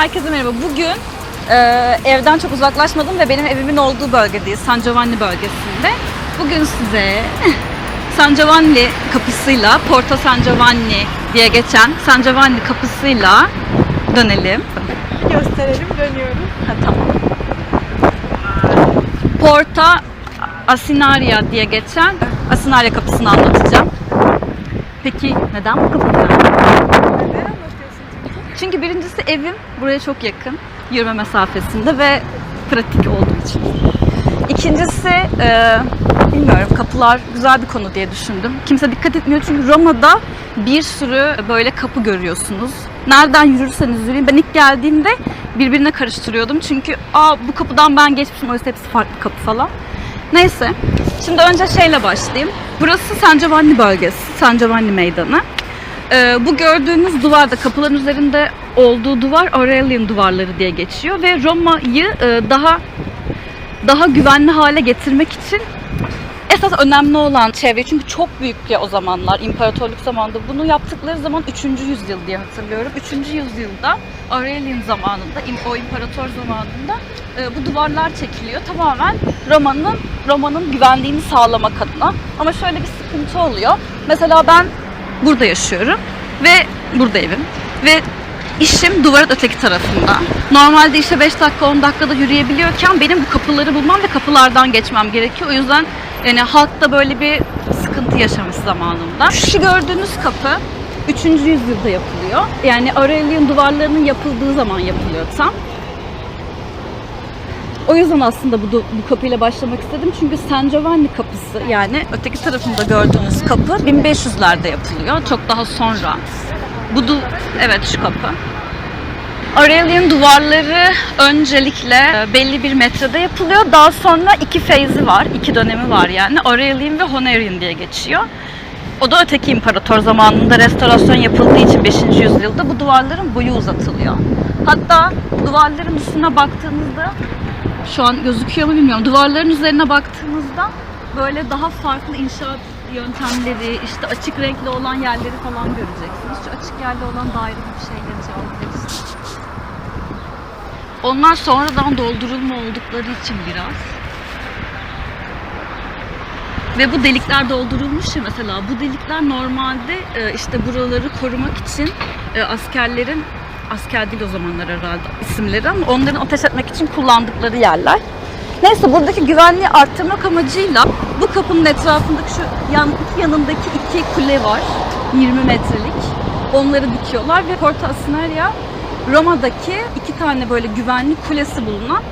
Herkese merhaba. Bugün e, evden çok uzaklaşmadım ve benim evimin olduğu bölgedeyiz. San Giovanni bölgesinde. Bugün size San Giovanni kapısıyla, Porta San Giovanni diye geçen San Giovanni kapısıyla dönelim. Gösterelim dönüyoruz. Ha, tamam. Porta Asinaria diye geçen Asinaria kapısını anlatacağım. Peki neden bu kapı çünkü? Birincisi evim buraya çok yakın. Yürüme mesafesinde ve pratik olduğu için. İkincisi e, bilmiyorum kapılar güzel bir konu diye düşündüm. Kimse dikkat etmiyor çünkü Roma'da bir sürü böyle kapı görüyorsunuz. Nereden yürürseniz yürüyün. Ben ilk geldiğimde birbirine karıştırıyordum. Çünkü aa bu kapıdan ben geçmişim oysa hepsi farklı kapı falan. Neyse. Şimdi önce şeyle başlayayım. Burası San Giovanni bölgesi. San Giovanni meydanı. Ee, bu gördüğünüz duvarda kapıların üzerinde olduğu duvar Aurelian duvarları diye geçiyor ve Roma'yı e, daha daha güvenli hale getirmek için esas önemli olan çevre çünkü çok büyük ya o zamanlar imparatorluk zamanında bunu yaptıkları zaman 3. yüzyıl diye hatırlıyorum. 3. yüzyılda Aurelian zamanında o imparator zamanında e, bu duvarlar çekiliyor. Tamamen Roma'nın Roma'nın güvenliğini sağlamak adına. Ama şöyle bir sıkıntı oluyor. Mesela ben burada yaşıyorum ve burada evim ve işim duvarın öteki tarafında. Normalde işe 5 dakika 10 dakikada yürüyebiliyorken benim bu kapıları bulmam ve kapılardan geçmem gerekiyor. O yüzden yani halk da böyle bir sıkıntı yaşamış zamanında. Şu gördüğünüz kapı 3. yüzyılda yapılıyor. Yani Aurelian duvarlarının yapıldığı zaman yapılıyor tam. O yüzden aslında bu, bu kapıyla başlamak istedim. Çünkü San Giovanni kapısı yani öteki tarafında gördüğünüz kapı 1500'lerde yapılıyor. Çok daha sonra. Bu du- evet şu kapı. Aurelian duvarları öncelikle e, belli bir metrede yapılıyor. Daha sonra iki feyzi var, iki dönemi var yani. Aurelian ve Honorian diye geçiyor. O da öteki imparator zamanında restorasyon yapıldığı için 5. yüzyılda bu duvarların boyu uzatılıyor. Hatta duvarların üstüne baktığınızda şu an gözüküyor mu bilmiyorum. Duvarların üzerine baktığınızda böyle daha farklı inşaat yöntemleri, işte açık renkli olan yerleri falan göreceksiniz. Şu açık yerli olan daire gibi şeyleri cevaplayabilirsiniz. Onlar sonradan doldurulma oldukları için biraz. Ve bu delikler doldurulmuş ya mesela. Bu delikler normalde e, işte buraları korumak için e, askerlerin asker değil o zamanlar herhalde isimleri ama onların ateş etmek için kullandıkları yerler. Neyse buradaki güvenliği arttırmak amacıyla bu kapının etrafındaki şu yan, iki yanındaki iki kule var. 20 metrelik. Onları dikiyorlar ve Porta Asinaria Roma'daki iki tane böyle güvenlik kulesi bulunan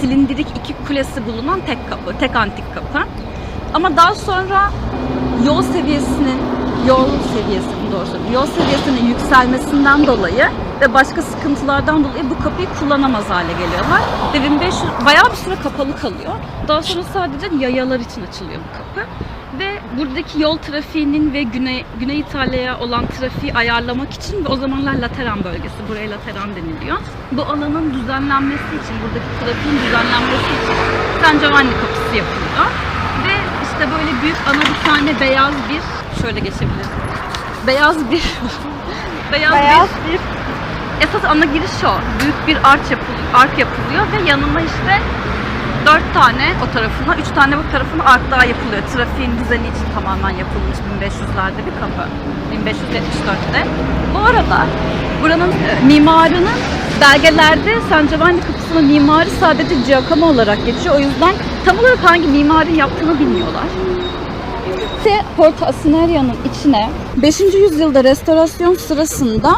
silindirik iki kulesi bulunan tek kapı, tek antik kapı. Ama daha sonra yol seviyesinin yol seviyesi mi doğru söylüyorum, yol seviyesinin yükselmesinden dolayı ve başka sıkıntılardan dolayı bu kapıyı kullanamaz hale geliyorlar. Ve 1500 bayağı bir süre kapalı kalıyor. Daha sonra sadece yayalar için açılıyor bu kapı. Ve buradaki yol trafiğinin ve Güney, Güney İtalya'ya olan trafiği ayarlamak için ve o zamanlar Lateran bölgesi, buraya Lateran deniliyor. Bu alanın düzenlenmesi için, buradaki trafiğin düzenlenmesi için San Giovanni kapısı yapılıyor. Ve işte böyle büyük ana bir tane beyaz bir, şöyle geçebiliriz. Beyaz bir, beyaz, Beyaz bir bir Esas ana giriş o. Büyük bir arç yapılıyor, ark yapılıyor ve yanına işte dört tane o tarafına, üç tane bu tarafına ark daha yapılıyor. Trafiğin düzeni için tamamen yapılmış 1500'lerde bir kapı. 1574'te. Bu arada buranın e, mimarının belgelerde San Giovanni kapısının mimarı sadece Giacomo olarak geçiyor. O yüzden tam olarak hangi mimarin yaptığını bilmiyorlar. Ve Porta Asinaria'nın içine 5. yüzyılda restorasyon sırasında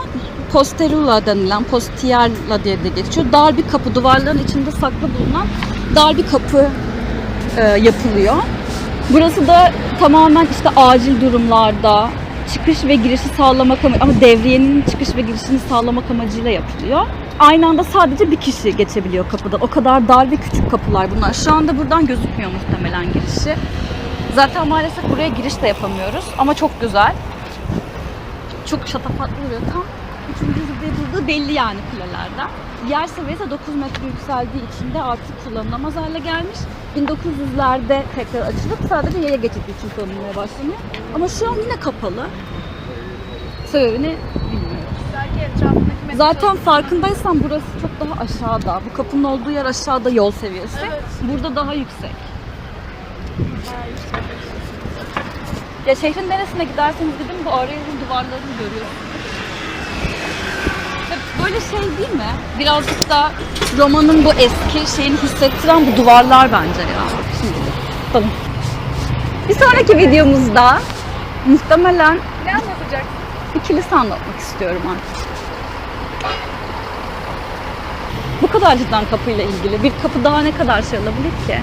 Posterula denilen, Postierla diye de geçiyor. Dar bir kapı, duvarların içinde saklı bulunan dar bir kapı e, yapılıyor. Burası da tamamen işte acil durumlarda çıkış ve girişi sağlamak amacı ama devriyenin çıkış ve girişini sağlamak amacıyla yapılıyor. Aynı anda sadece bir kişi geçebiliyor kapıdan. O kadar dar ve küçük kapılar bunlar. Şu anda buradan gözükmüyor muhtemelen girişi. Zaten maalesef buraya giriş de yapamıyoruz ama çok güzel. Çok şatafatlı duruyor. Tam 3. yüzyılda yapıldığı belli yani kulelerden. Yer seviyesi 9 metre yükseldiği için de artık kullanılamaz hale gelmiş. 1900'lerde tekrar açılıp sadece yaya geçidi için kullanılmaya başlanıyor. Ama şu an yine kapalı. Sebebini bilmiyorum. belki etrafındaki Zaten farkındaysan burası çok daha aşağıda. Bu kapının olduğu yer aşağıda yol seviyesi. Evet. Burada daha yüksek. Ya şehrin neresine giderseniz gidin bu arayolun duvarlarını görüyorsunuz. Böyle şey değil mi? Birazcık da romanın bu eski şeyini hissettiren bu duvarlar bence ya. Şimdi tamam. Bir sonraki videomuzda muhtemelen Ne anlatacaksın? bir kilise anlatmak istiyorum artık. Bu kadar cidden kapıyla ilgili. Bir kapı daha ne kadar şey olabilir ki?